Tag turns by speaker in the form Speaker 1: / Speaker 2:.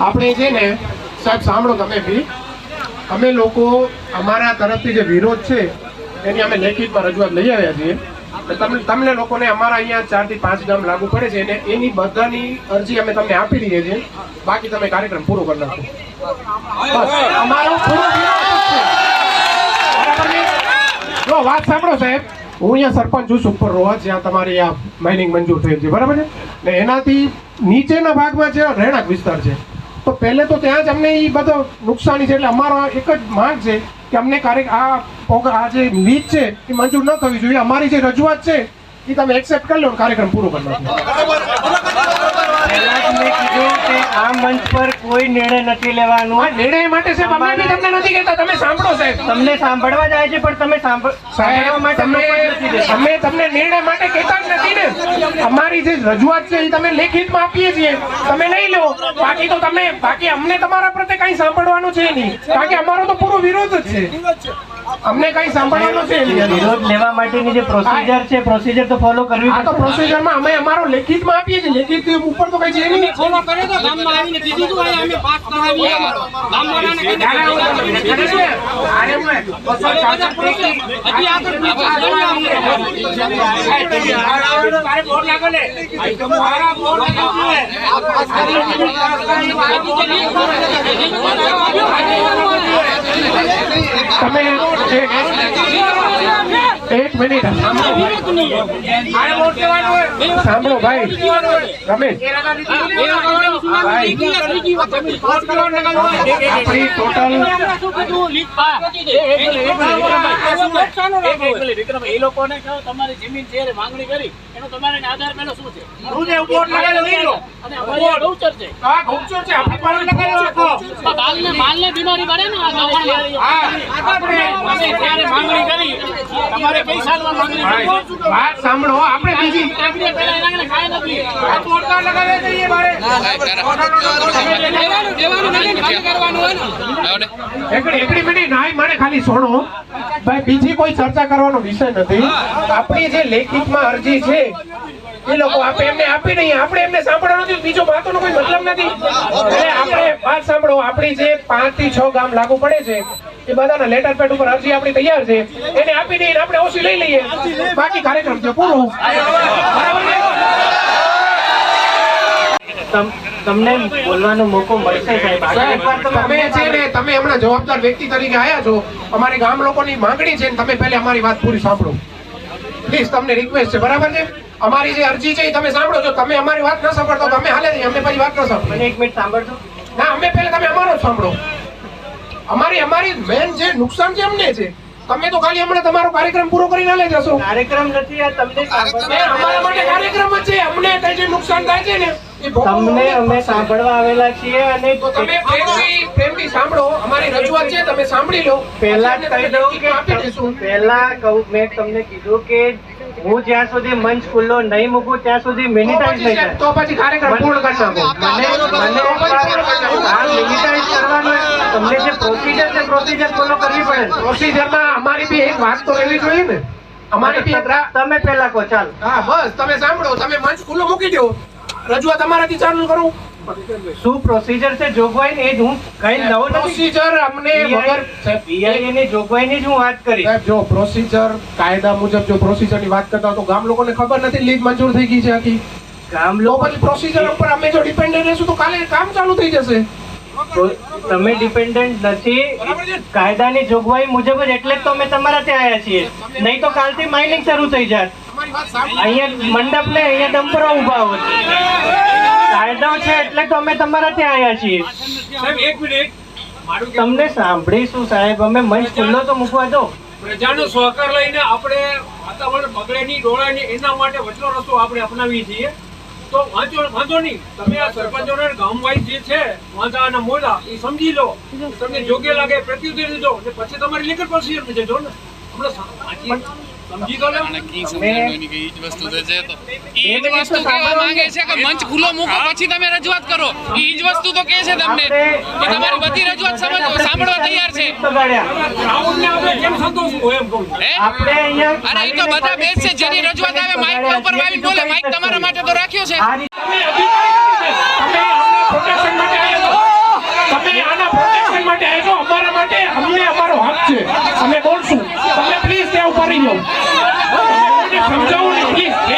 Speaker 1: આપણે છે ને, સાહેબ, સાંભળો તમે બી. અમે લોકો અમારા તરફથી જે વિરોધ છે, એની અમે લેખિતમાં રજૂઆત લઈ આવ્યા છીએ. તમને તમને લોકોને અમારા અહીંયા ચારથી પાંચ ગામ લાગુ પડે છે અને એની બધાની અરજી અમે તમને આપી દઈએ છીએ. બાકી તમે કાર્યક્રમ પૂરો કરી નાખો. અમારો પૂરો વાત સાંભળો સાહેબ. હું અહીંયા સરપંચ છું, સુપર રોહ જ્યાં તમારી આ માઇનિંગ મંજૂર થઈ છે. બરાબર છે? ને એનાથી નીચેના ભાગમાં જે રહેણાંક વિસ્તાર છે તો પહેલે તો ત્યાં જ અમને એ બધો નુકસાની છે એટલે અમારો એક જ માંગ છે કે અમને ક્યારેક આ આ જે લીજ છે એ મંજૂર ન થવી જોઈએ. અમારી જે રજૂઆત છે એ તમે એક્સેપ્ટ કરી લો કાર્યક્રમ પૂરો કરી
Speaker 2: આ મંચ પર કોઈ નિર્ણય નથી લેવાનો.
Speaker 1: આ નિર્ણય માટે સાહેબ અમે બી તમને નથી કહેતા તમે સાંભળો સાહેબ.
Speaker 2: તમને સાંભળવા જાય છે પણ તમે સાંભળવા માટે
Speaker 1: તમે
Speaker 2: લોકો નથી દેતા.
Speaker 1: અમે તમને નિર્ણય માટે કહેતા જ નથી ને. અમારી જે રજૂઆત છે એ તમે લેખિતમાં આપીએ છીએ. તમે નહીં લો. બાકી તો તમે બાકી અમને તમારા પ્રત્યે કંઈ સાંભળવાનું છે નહીં. કારણ કે અમારો તો પૂરો વિરોધ જ છે. અમને કઈ સાંભળવાનું છે
Speaker 2: વિરોધ લેવા માટેની જે પ્રોસિજર છે પ્રોસિજર તો ફોલો કરવી
Speaker 1: આ તો પ્રોસિજરમાં અમે અમારો લેખિતમાં આપીએ છીએ. લેખિત ઉપર તો કઈ છે નહીં.
Speaker 3: ફોલો કરે તો ગામમાં આવીને કીધું તું અહીં અમે પાસ કરાવીએ ગામવાળાને કહીને હજી આગળ
Speaker 1: તમે એક- મિનિટ. સાંભળો ભાઈ. રમેશ. આપણી ટોટલ
Speaker 3: એ લોકોને કહો તમારી જમીન છે માંગણી કરી. એનો તમારે આધાર પેલો શું છે?
Speaker 1: ખાલી સોણો. ભાઈ બીજી કોઈ ચર્ચા કરવાનો વિષય નથી. આપણી જે લેખિતમાં અરજી છે એ લોકો આપે એમને આપી નહીં. આપણે એમને સાંભળવાનું નથી. બીજો વાતોનો કોઈ મતલબ નથી. એટલે આપણે વાત સાંભળો. આપણી જે પાંચથી છ ગામ લાગુ પડે છે એ બધાના લેટર પેડ ઉપર અરજી આપણી તૈયાર છે. એને આપી દઈએ આપણે ઓછી લઈ લઈએ. બાકી કાર્યક્રમ છે પૂરો.
Speaker 2: તમ- તમને બોલવાનો મોકો મળશે સાહેબ. તમે
Speaker 1: છે ને તમે હમણાં જવાબદાર વ્યક્તિ તરીકે આયા છો. અમારી ગામ લોકોની માંગણી છે ને તમે પહેલા અમારી વાત પૂરી સાંભળો. પ્લીઝ તમને રિક્વેસ્ટ છે. બરાબર છે? અમારી જે અરજી છે એ તમે સાંભળો છો. તમે અમારી વાત ન સાંભળતો તમે હાલે નહીં. અમે પછી વાત ન સાંભળો
Speaker 2: મને એક મિનિટ સાંભળજો.
Speaker 1: ના અમે પહેલા તમે અમારો સાંભળો. અમારી અમારી મેન જે નુકસાન છે અમને છે તમે તો ખાલી હમણાં તમારો કાર્યક્રમ પૂરો કરીને લઈ જશો.
Speaker 2: કાર્યક્રમ નથી આ તમને
Speaker 1: અમારા માટે કાર્યક્રમ જ છે. અમને કઈ જે નુકસાન થાય છે ને
Speaker 2: તમને અમે સાંભળવા આવેલા છીએ અને
Speaker 1: તમે પ્રેમથી પ્રેમથી સાંભળો. અમારી રજૂઆત છે તમે સાંભળી લો.
Speaker 2: પહેલા કહી દઉં કે પહેલા કહું મેં તમને કીધું કે હું જ્યાં સુધી મંચ ખુલ્લો નહીં મૂકું ત્યાં સુધી
Speaker 1: મિનિટાઇઝ
Speaker 2: નહીં થાય
Speaker 1: તો પછી કાર્યક્રમ પૂર્ણ કરી નાખો.
Speaker 2: મને મને આ મિનિટાઇઝ કરવાનું તમને જે પ્રોસિજર છે પ્રોસિજર ફોલો કરવી પડે.
Speaker 1: પ્રોસિજરમાં અમારી બી એક વાત તો રહેવી જોઈએ ને. અમારી બી
Speaker 2: તમે પહેલા કહો ચાલ.
Speaker 1: હા બસ તમે સાંભળો. તમે મંચ ખુલ્લો મૂકી દો. રજૂઆત અમારાથી ચાલુ કરું.
Speaker 2: શું પ્રોસિજર છે જોગવાઈ એ જ હું કઈ નવું પ્રોસીજર
Speaker 1: પ્રોસિજર અમને વગર સાહેબ,
Speaker 2: BIA ની જોગવાઈની જ હું વાત કરી
Speaker 1: સાહેબ જો પ્રોસિજર કાયદા મુજબ જો પ્રોસીજરની વાત કરતા હોય તો ગામ લોકોને ખબર નથી લીજ મંજૂર થઈ ગઈ છે આખી.
Speaker 2: ગામ લોકો
Speaker 1: પછી પ્રોસિજર ઉપર અમે જો ડિપેન્ડન્ટ રહેશું તો કાલે કામ ચાલુ થઈ જશે.
Speaker 2: તમે ડિપેન્ડન્ટ નથી. કાયદાની જોગવાઈ મુજબ જ એટલે જ તો અમે તમારા ત્યાં આવ્યા છીએ નહીં તો કાલથી માઇનિંગ શરૂ થઈ
Speaker 1: સાંભળો
Speaker 2: અહીંયા મંડપ ને અહીંયા ડમ્પરો ઊભા હોત કાયદો છે એટલે તો અમે તમારા ત્યાં આવ્યા છીએ.
Speaker 3: સાહેબ એક મિનિટ.
Speaker 2: તમને સાંભળીશું સાહેબ. અમે મંચ ખુલ્લો તો મૂકવા દો.
Speaker 3: પ્રજાનો સહકાર લઈને આપણે વાતાવરણ બગડે નહીં ડોળાય નહીં એના માટે વચલો રસ્તો આપણે અપનાવીએ છીએ. તો વાંચો વાંધો નહીં. તમે આ સરપંચોને ગામ વાઇઝ જે છે વાંચા અને મોડા એ સમજી લો. તમને યોગ્ય લાગે પ્રત્યુત્તર દીધો. અને પછી તમારી લીગલ પ્રોસિજર જજો ને. હમણાં વાંચી- સમજી
Speaker 4: કે ઈ જ વસ્તુ તો છે તો. ઈ જ વસ્તુ
Speaker 2: વસ્તુ
Speaker 4: કહેવા માંગે છે કે મંચ ખુલ્લો મૂકો પછી તમે રજૂઆત કરો. ઈ જ વસ્તુ તો કહે છે તમને કે તમારી બધી રજૂઆત સમજ સાંભળવા તૈયાર છે.
Speaker 3: રાહુલને આપણે કેમ સંતોષવું એમ કહું
Speaker 2: આપણે અહીંયા
Speaker 4: અરે ઈ તો બધા બેસ છે જેની રજૂઆત આવે માઇક ઉપર આવીને બોલે માઇક તમારા માટે તો રાખ્યો છે.
Speaker 1: તમે પ્રોટેક્શન માટે આવ્યા છો માટે અમને અમારો હક છે. અમે તમે સમજાવો ને પ્લીઝ